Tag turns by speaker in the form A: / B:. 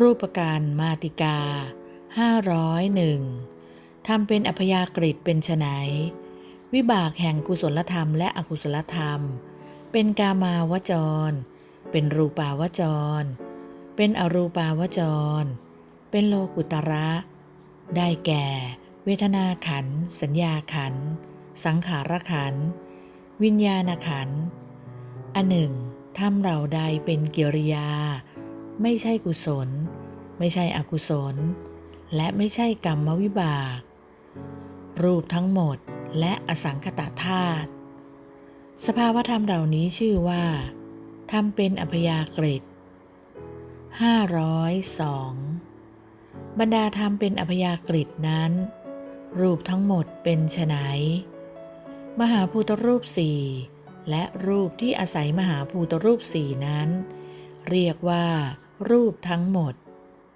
A: รูปการมาติกา501ทำเป็นอพยากฤิตเป็นไฉนวิบากแห่งกุศลธรรมและอกุศลธรรม เป็นกามาวจร เป็นรูปาวจร เป็นอรูปาวจร เป็นโลกุตระ ได้แก่ เวทนาขัน สัญญาขัน สังขารขัน วิญญาณขัน อันหนึ่งทำเราใดเป็นกิริยา ไม่ใช่กุศล ไม่ใช่อกุศล และไม่ใช่กรรมวิบาก รูปทั้งหมดและอสังคตาธาตุสภาวธรรมเหล่านี้ชื่อว่าทำเป็นอพยากฤิต502 บรรดาธรรมเป็นอพยากฤิตนั้น รูปทั้งหมดเป็นไฉนมหาภูตรูปสี่และรูปที่อาศัยมหาภูตรูปสี่นั้น เรียกว่า รูปทั้งหมด